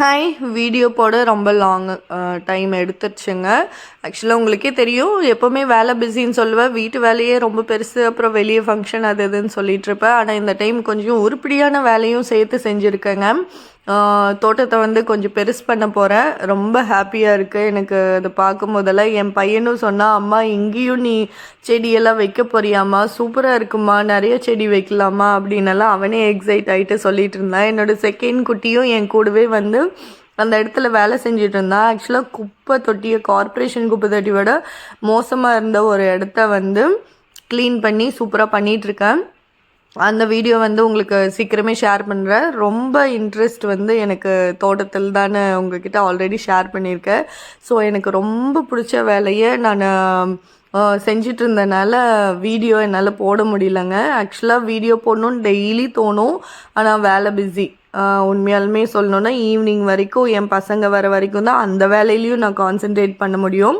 Hi video போட ரொம்ப long time uh, எடுத்துருச்சுங்க. ஆக்சுவலாக உங்களுக்கே தெரியும் எப்போவுமே வேலை பிஸின்னு சொல்லுவேன் வீட்டு வேலையே ரொம்ப பெருசு அப்புறம் வெளியே ஃபங்க்ஷன் அது இதுன்னு சொல்லிட்டு இருப்பேன் ஆனால் இந்த டைம் கொஞ்சம் உருப்படியான வேலையும் சேர்த்து செஞ்சுருக்கேங்க. தோட்டத்தை வந்து கொஞ்சம் பெருசு பண்ண போகிறேன் ரொம்ப ஹாப்பியாக இருக்குது எனக்கு அதை பார்க்கும் போதெல்லாம் என் பையனும் சொன்னால் அம்மா இங்கேயும் நீ செடியெல்லாம் வைக்க போறியாம்மா? சூப்பராக இருக்குமா நிறைய செடி வைக்கலாமா அப்படின்னெல்லாம் அவனே எக்ஸைட் ஆகிட்டு சொல்லிட்டு இருந்தான். என்னோட செகண்ட் குட்டியும் என் கூடவே வந்து அந்த இடத்துல வேலை செஞ்சுட்டு இருந்தான். ஆக்சுவலாக குப்பை தொட்டியை கார்ப்பரேஷன் குப்பை தொட்டியோட மோசமாக இருந்த ஒரு இடத்த வந்து க்ளீன் பண்ணி சூப்பராக பண்ணிகிட்ருக்கேன் அந்த வீடியோ வந்து உங்களுக்கு சீக்கிரமே ஷேர் பண்ணுறேன் ரொம்ப இன்ட்ரெஸ்ட் வந்து எனக்கு தோட்டத்தில் தானே உங்ககிட்ட ஆல்ரெடி ஷேர் பண்ணியிருக்கேன். ஸோ எனக்கு ரொம்ப பிடிச்ச வேலையை நான் செஞ்சிட்டு இருந்தனால வீடியோ என்னால் போட முடியலங்க. ஆக்சுவலாக வீடியோ போடணும்னு டெய்லி தோணும். ஆனால் வேலை பிஸி உண்மையாலுமே சொல்லணுன்னா ஈவினிங் வரைக்கும் என் பசங்க வர வரைக்கும் தான் அந்த வேலையிலையும் நான் கான்சென்ட்ரேட் பண்ண முடியும்.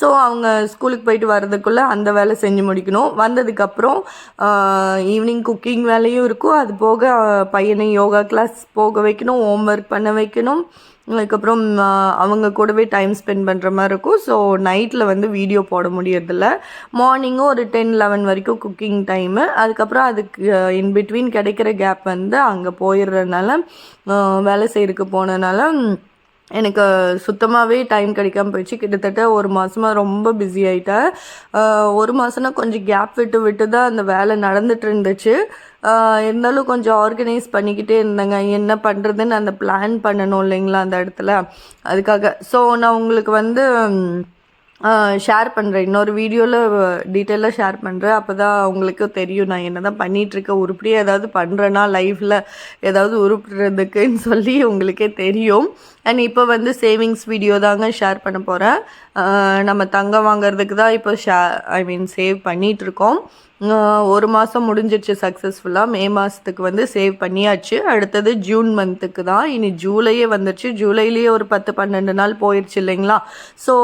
ஸோ அவங்க ஸ்கூலுக்கு போயிட்டு வர்றதுக்குள்ளே அந்த வேலை செஞ்சு முடிக்கணும். வந்ததுக்கப்புறம் ஈவினிங் குக்கிங் வேலையும் இருக்கும். அது போக பையனை யோகா கிளாஸ் போக வைக்கணும் ஹோம்ஒர்க் பண்ண வைக்கணும். அதுக்கப்புறம் அவங்க கூடவே டைம் ஸ்பெண்ட் பண்ணுற மாதிரி இருக்கும். ஸோ நைட்டில் வந்து வீடியோ போட முடியறதில்ல. மார்னிங்கும் ஒரு டென் லெவன் வரைக்கும் குக்கிங் டைமு அதுக்கப்புறம் அதுக்கு இன் பிட்வீன் கிடைக்கிற கேப் வந்து அங்கே போயிடுறதுனால வேலை செய்கிறதுக்கு போனதுனால எனக்கு சுத்தமாகவே டைம் கிடைக்காம போயிடுச்சு. கிட்டத்தட்ட ஒரு மாதமாக ரொம்ப பிஸி ஆகிட்டேன் ஒரு மாதம்னா கொஞ்சம் கேப் விட்டு விட்டு தான் அந்த வேலை நடந்துட்டு இருந்துச்சு. இருந்தாலும் கொஞ்சம் ஆர்கனைஸ் பண்ணிக்கிட்டே இருந்தேங்க. என்ன பண்ணுறதுன்னு அந்த பிளான் பண்ணணும் இல்லைங்களா அந்த இடத்துல. அதுக்காக. ஸோ நான் உங்களுக்கு வந்து ஷேர் பண்ணுறேன் இன்னொரு வீடியோவில் டீட்டெயிலாக ஷேர் பண்ணுறேன் அப்போ தான் உங்களுக்கு தெரியும். நான் என்ன தான் பண்ணிகிட்ருக்கேன் உருப்படியாக ஏதாவது பண்ணுறேன்னா லைஃப்பில் ஏதாவது உருப்பிடுறதுக்குன்னு சொல்லி உங்களுக்கே தெரியும். அண்ட் இப்போ வந்து சேவிங்ஸ் வீடியோ தாங்க ஷேர் பண்ண போகிறேன் நம்ம தங்கம் வாங்குறதுக்கு தான் இப்போ ஷே ஐ மீன் சேவ் பண்ணிகிட்ருக்கோம் ஒரு மாதம் முடிஞ்சிருச்சு சக்ஸஸ்ஃபுல்லாக மே மாதத்துக்கு வந்து சேவ் பண்ணியாச்சு. அடுத்தது ஜூன் மந்த்துக்கு தான். இனி ஜூலையே வந்துருச்சு. ஜூலைலேயே ஒரு பத்து பன்னெண்டு நாள் போயிடுச்சு இல்லைங்களா? ஸோ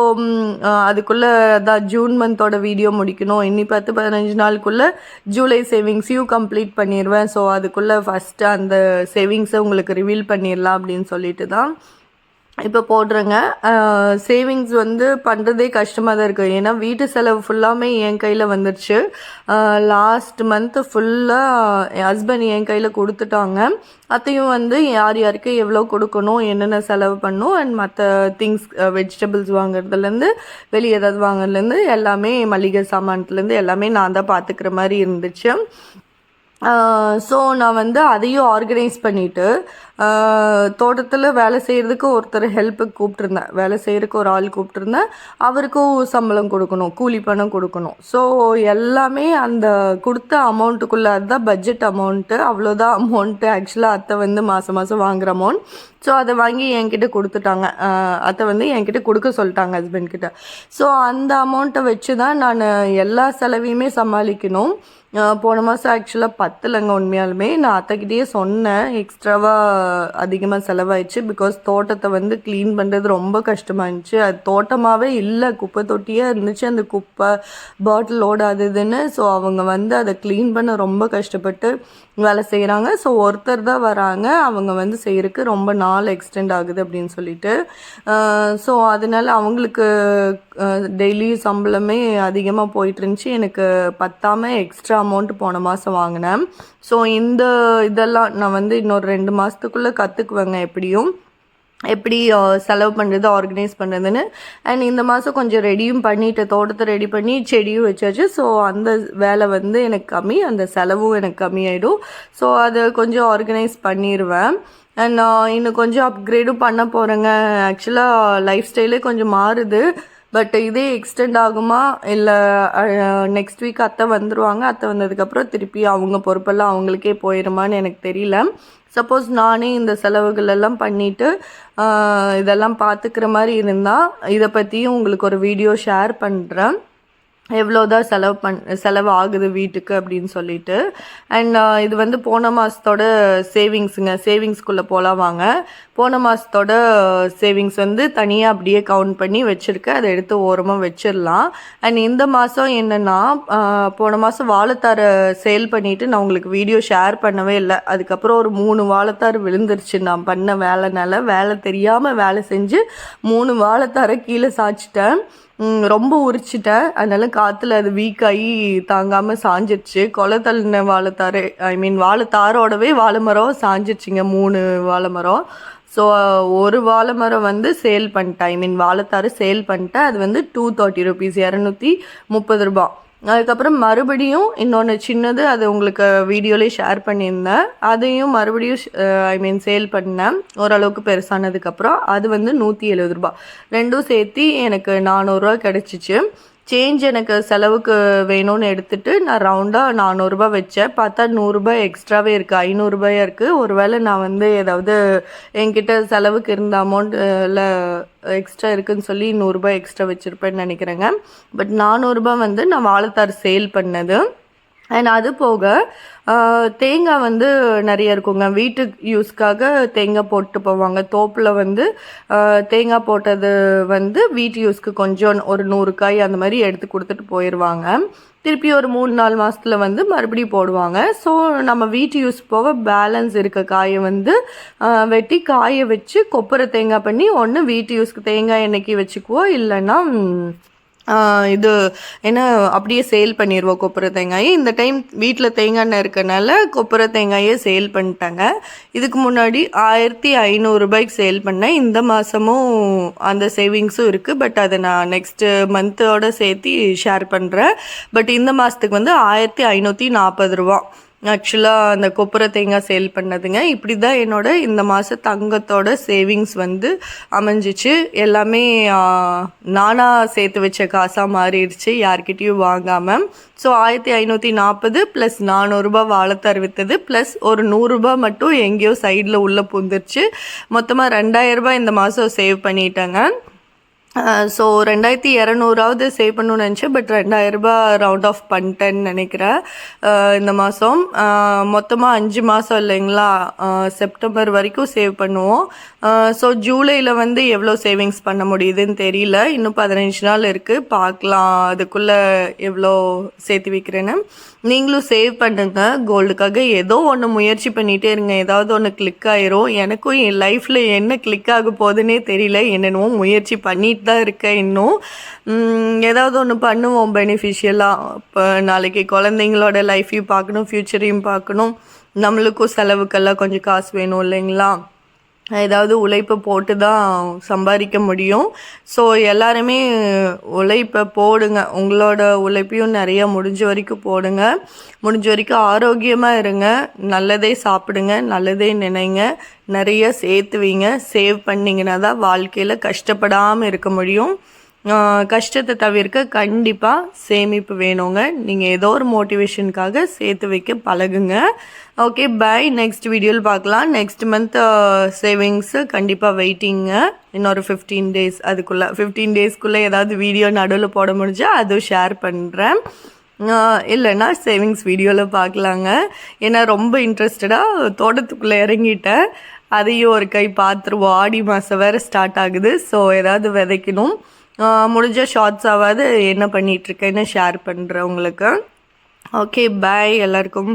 அதுக்குள்ளே தான் ஜூன் மந்தோட வீடியோ முடிக்கணும். இன்னி பத்து பதினஞ்சு நாளுக்குள்ளே ஜூலை சேவிங்ஸையும் கம்ப்ளீட் பண்ணிடுவேன் ஸோ அதுக்குள்ளே ஃபஸ்ட்டு அந்த சேவிங்ஸை உங்களுக்கு ரிவீல் பண்ணிடலாம் அப்படின்னு சொல்லிட்டு தான் இப்போ போடுறேங்க. சேவிங்ஸ் வந்து பண்ணுறதே கஷ்டமாக தான் இருக்குது ஏன்னா வீட்டு செலவு ஃபுல்லாமே என் கையில் வந்துருச்சு. லாஸ்ட் மந்த்து ஃபுல்லாக என் ஹஸ்பண்ட் என் கையில் கொடுத்துட்டாங்க. அத்தையும் வந்து யார் யாருக்கு எவ்வளோ கொடுக்கணும் என்னென்ன செலவு பண்ணணும் அண்ட் மற்ற திங்ஸ் வெஜிடபிள்ஸ் வாங்குறதுலேருந்து வெளியே ஏதாவது வாங்குறதுலேருந்து எல்லாமே மளிகை சாமான்லேருந்து எல்லாமே நான் தான் பார்த்துக்கிற மாதிரி இருந்துச்சு. ஸோ நான் வந்து அதையும் ஆர்கனைஸ் பண்ணிவிட்டு தோட்டத்தில் வேலை செய்கிறதுக்கு ஒருத்தர் ஹெல்ப்புக்கு கூப்பிட்ருந்தேன் வேலை செய்கிறதுக்கு ஒரு ஆள் கூப்பிட்ருந்தேன் அவருக்கும் சம்பளம் கொடுக்கணும் கூலி பணம் கொடுக்கணும். ஸோ எல்லாமே அந்த கொடுத்த அமௌண்ட்டுக்குள்ளே அதுதான் பட்ஜெட் அமௌண்ட்டு அவ்வளோதான் அமௌண்ட்டு ஆக்சுவலாக அத்தை வந்து மாதம் மாதம் வாங்குகிற அமௌண்ட் ஸோ அதை வாங்கி என்கிட்ட கொடுத்துட்டாங்க. அத்தை வந்து என்கிட்ட கொடுக்க சொல்லிட்டாங்க ஹஸ்பண்ட் கிட்ட. ஸோ அந்த அமௌண்ட்டை வச்சு தான் நான் எல்லா செலவையுமே சமாளிக்கணும். போன மாதம் ஆக்சுவலாக பத்தலைங்க உண்மையாலுமே. நான் அத்தைக்கிட்டேயே சொன்னேன் எக்ஸ்ட்ராவாக அதிகமாக செலவாயிடுச்சு. பிகாஸ் தோட்டத்தை வந்து க்ளீன் பண்ணுறது ரொம்ப கஷ்டமாக இருந்துச்சு அது தோட்டமாகவே இல்லை குப்பை தொட்டியே இருந்துச்சு. அந்த குப்பை பாட்டில் லோடு அது இதுன்னு ஸோ அவங்க வந்து அதை க்ளீன் பண்ண ரொம்ப கஷ்டப்பட்டு வேலை செய்கிறாங்க ஸோ ஒருத்தர் தான் வராங்க. அவங்க வந்து செய்கிறதுக்கு ரொம்ப நாள் எக்ஸ்டெண்ட் ஆகுது அப்படின்னு சொல்லிட்டு. ஸோ அதனால அவங்களுக்கு டெய்லி சம்பளமே அதிகமாக போயிட்டு இருந்துச்சு. எனக்கு பத்தாமல் எக்ஸ்ட்ரா அமௌண்ட் போன மாதம் வாங்கினேன். ஸோ இந்த இதெல்லாம் நான் வந்து இன்னொரு ரெண்டு மாதத்துக்குள்ளே கற்றுக்குவேங்க எப்படியும். எப்படி செலவு பண்ணுறது ஆர்கனைஸ் பண்ணுறதுன்னு அண்ட் இந்த மாதம் கொஞ்சம் ரெடியும் பண்ணிட்டு தோட்டத்தை ரெடி பண்ணி செடியும் வச்சாச்சு. ஸோ அந்த வேலை வந்து எனக்கு கம்மி அந்த செலவும் எனக்கு கம்மியாயிடும். ஸோ அதை கொஞ்சம் ஆர்கனைஸ் பண்ணிடுவேன் அண்ட் நான் இன்னும் கொஞ்சம் அப்கிரேடும் பண்ண போகிறேங்க ஆக்சுவலாக லைஃப் ஸ்டைலே கொஞ்சம் மாறுது. பட் இதே எக்ஸ்டெண்ட் ஆகுமா? இல்லை நெக்ஸ்ட் வீக் அத்தை வந்துடுவாங்க அத்தை வந்ததுக்கப்புறம் திருப்பி அவங்க பொறுப்பெல்லாம் அவங்களுக்கே போயிடுமான்னு எனக்கு தெரியல. சப்போஸ் நானே இந்த செலவுகள் எல்லாம் பண்ணிவிட்டு இதெல்லாம் பார்த்துக்கிற மாதிரி இருந்தால் இதை பற்றியும் உங்களுக்கு ஒரு வீடியோ ஷேர் பண்ணுறேன் எவ்வளோதான் செலவு பண் செலவு ஆகுது வீட்டுக்கு அப்படின்னு சொல்லிட்டு. அண்ட் uh, இது வந்து போன மாதத்தோட சேவிங்ஸுங்க சேவிங்ஸ்குள்ளே போகலாம் வாங்க. போன மாதத்தோட சேவிங்ஸ் வந்து தனியாக அப்படியே கவுண்ட் பண்ணி வச்சுருக்கேன். அதை எடுத்து ஓரமாக வச்சிடலாம். அண்ட் இந்த மாதம் என்னென்னா uh, போன மாதம் வாழைத்தாரை சேல் பண்ணிவிட்டு நான் உங்களுக்கு வீடியோ ஷேர் பண்ணவே இல்லை. அதுக்கப்புறம் ஒரு மூணு வாழைத்தார் விழுந்துருச்சு. நான் பண்ண வேலைனால வேலை தெரியாமல் வேலை செஞ்சு மூணு வாழைத்தாரை கீழே சாய்ச்சிட்டேன். ரொம்ப உரிச்சிட்டேன். அதனால காற்றுல அது வீக் ஆகி தாங்காமல் சாஞ்சிருச்சு. கொலை தள்ளின வாழைத்தாரு ஐ மீன் வாழைத்தாரோடவே வாழை மரம் சாஞ்சிருச்சுங்க மூணு வாழை மரம் ஸோ ஒரு வாழை மரம் வந்து சேல் பண்ணிட்டேன். ஐ மீன் வாழைத்தாறு சேல் பண்ணிட்டேன். அது வந்து டூ தேர்ட்டி ருபீஸ் இரநூத்தி முப்பது ரூபா அதுக்கப்புறம் மறுபடியும் இன்னொன்று சின்னது அது உங்களுக்கு வீடியோலேயே ஷேர் பண்ணியிருந்தேன். அதையும் மறுபடியும் ஐ மீன் சேல் பண்ணேன். ஓரளவுக்கு பெருசானதுக்கப்புறம் அது வந்து நூற்றி எழுபது ரூபா ரெண்டும் சேர்த்து எனக்கு நானூறுரூவா கிடச்சிச்சு. சேஞ்ச் எனக்கு செலவுக்கு வேணும்னு எடுத்துகிட்டு நான் ரவுண்டாக நானூறுரூபா வச்சேன். பார்த்தா நூறுரூபா எக்ஸ்ட்ராவே இருக்குது ஐநூறுரூபாயாக இருக்குது ஒரு வேளை நான் வந்து ஏதாவது என்கிட்ட செலவுக்கு இருந்த அமௌண்ட்டில் இல்லை எக்ஸ்ட்ரா இருக்குதுன்னு சொல்லி நூறுரூபா எக்ஸ்ட்ரா வச்சுருப்பேன்னு நினைக்கிறேங்க. பட் நானூறுரூபா வந்து நான் வாழைத்தார் சேல் பண்ணது. அண்ட் அது போக தேங்காய் வந்து நிறைய இருக்குங்க. வீட்டு யூஸ்க்காக தேங்காய் போட்டு போவாங்க. தோப்பில் வந்து தேங்காய் போட்டது வந்து வீட்டு யூஸ்க்கு கொஞ்சம் ஒரு நூறு காய் அந்த மாதிரி எடுத்து கொடுத்துட்டு போயிடுவாங்க திருப்பி ஒரு மூணு நாலு மாதத்தில் வந்து மறுபடியும் போடுவாங்க. ஸோ நம்ம வீட்டு யூஸ் போக பேலன்ஸ் இருக்க காயை வந்து வெட்டி காய வச்சு கொப்பரை தேங்காய் பண்ணி ஒன்று வீட்டு யூஸ்க்கு தேங்காய் எண்ணெய்க்கு வச்சுக்குவோம் இல்லைன்னா இது என்ன அப்படியே சேல் பண்ணிடுவோம் கொப்பரை தேங்காயை. இந்த டைம் வீட்டில் தேங்காய் எண்ணெய் இருக்கனால கொப்பரை தேங்காயே சேல் பண்ணிட்டாங்க. இதுக்கு முன்னாடி ஆயிரத்தி ஐநூறுரூபாய்க்கு சேல் பண்ணேன் இந்த மாதமும் அந்த சேவிங்ஸும் இருக்குது பட் அதை நான் நெக்ஸ்ட்டு மந்த்தோடு சேர்த்து ஷேர் பண்ணுறேன் பட் இந்த மாதத்துக்கு வந்து ஆயிரத்தி ஐநூற்றி நாற்பது ரூபா. ஆக்சுவலாக அந்த கொப்புர தேங்காய் சேல் பண்ணதுங்க. இப்படி தான் என்னோட இந்த மாதம் தங்கத்தோட சேவிங்ஸ் வந்து அமைஞ்சிச்சு. எல்லாமே நானாக சேர்த்து வச்ச காசாக மாறிடுச்சு. யார்கிட்டேயும் வாங்காமல் ஸோ ஆயிரத்தி ஐநூற்றி நாற்பது ப்ளஸ் நானூறுரூபா வாழைத்தார் விற்றது ப்ளஸ் ஒரு நூறுரூபா மட்டும் எங்கேயோ சைடில் உள்ளே புந்துருச்சு மொத்தமாக ரெண்டாயிரரூபா இந்த மாதம் சேவ் பண்ணிட்டேங்க. ஸோ ரெண்டாயிரத்தி இரநூறாவது சேவ் பண்ணணும்னு நினச்சி பட் ரெண்டாயிரரூபா ரவுண்ட் ஆஃப் பண்ணிட்டேன்னு நினைக்கிறேன். இந்த மாதம் மொத்தமாக அஞ்சு மாதம் இல்லைங்களா? செப்டம்பர் வரைக்கும் சேவ் பண்ணுவோம். ஸோ ஜூலையில் வந்து எவ்வளோ சேவிங்ஸ் பண்ண முடியுதுன்னு தெரியல. இன்னும் பதினஞ்சு நாள் இருக்குது பார்க்கலாம் அதுக்குள்ளே எவ்வளோ சேர்த்து வைக்கிறேன்னு. நீங்களும் சேவ் பண்ணுங்க. கோல்டுக்காக ஏதோ ஒன்று முயற்சி பண்ணிகிட்டே இருங்க. ஏதாவது ஒன்று கிளிக் ஆயிரும். எனக்கும் என் லைஃப்பில் என்ன கிளிக் ஆக போகுதுன்னே தெரியல. என்னென்னவோ முயற்சி பண்ணிட்டு தான் இருக்கேன் இன்னும். ஏதாவது ஒன்று பண்ணுவோம் பெனிஃபிஷியலாக இப்போ நாளைக்கு குழந்தைங்களோட லைஃப்பையும் பார்க்கணும் ஃப்யூச்சரையும் பார்க்கணும். நம்மளுக்கும் செலவுக்கெல்லாம் கொஞ்சம் காசு வேணும் இல்லைங்களா? ஏதாவது உழைப்பை போட்டு தான் சம்பாதிக்க முடியும். ஸோ எல்லாருமே உழைப்பை போடுங்க. உங்களோட உழைப்பையும் நிறைய முடிஞ்ச வரைக்கும் போடுங்க. முடிஞ்ச வரைக்கும் ஆரோக்கியமாக இருங்க. நல்லதே சாப்பிடுங்க. நல்லதே நினைங்க. நிறைய சேர்த்து வைங்க சேவ் பண்ணிங்கன்னா தான் வாழ்க்கையில் கஷ்டப்படாமல் இருக்க முடியும். கஷ்டத்தை தவிர்க்க கண்டிப்பாக சேமிப்பு வேணுங்க. நீங்கள் ஏதோ ஒரு மோட்டிவேஷனுக்காக சேர்த்து வைக்க பழகுங்க. ஓகே பை நெக்ஸ்ட் வீடியோவில் பார்க்கலாம். நெக்ஸ்ட் மந்த் சேவிங்ஸு கண்டிப்பாக வெயிட்டிங்க இன்னொரு ஃபிஃப்டீன் டேஸ் அதுக்குள்ளே ஃபிஃப்டீன் டேஸ்க்குள்ளே ஏதாவது வீடியோ நடுவில் போட முடிஞ்சால் அதுவும் ஷேர் பண்ணுறேன் இல்லைன்னா சேவிங்ஸ் வீடியோவில் பார்க்கலாங்க. ஏன்னா ரொம்ப இன்ட்ரெஸ்டடாக தோட்டத்துக்குள்ளே இறங்கிட்டேன். அதையும் ஒரு கை பார்த்துருவோம். ஆடி மாதம் வேறு ஸ்டார்ட் ஆகுது. ஸோ ஏதாவது விதைக்கணும். முடிஞ்ச ஷார்ட்ஸாவது என்ன பண்ணிகிட்ருக்கேன்னு ஷேர் பண்ணுறேன் உங்களுக்கு? ஓகே பாய் எல்லாருக்கும்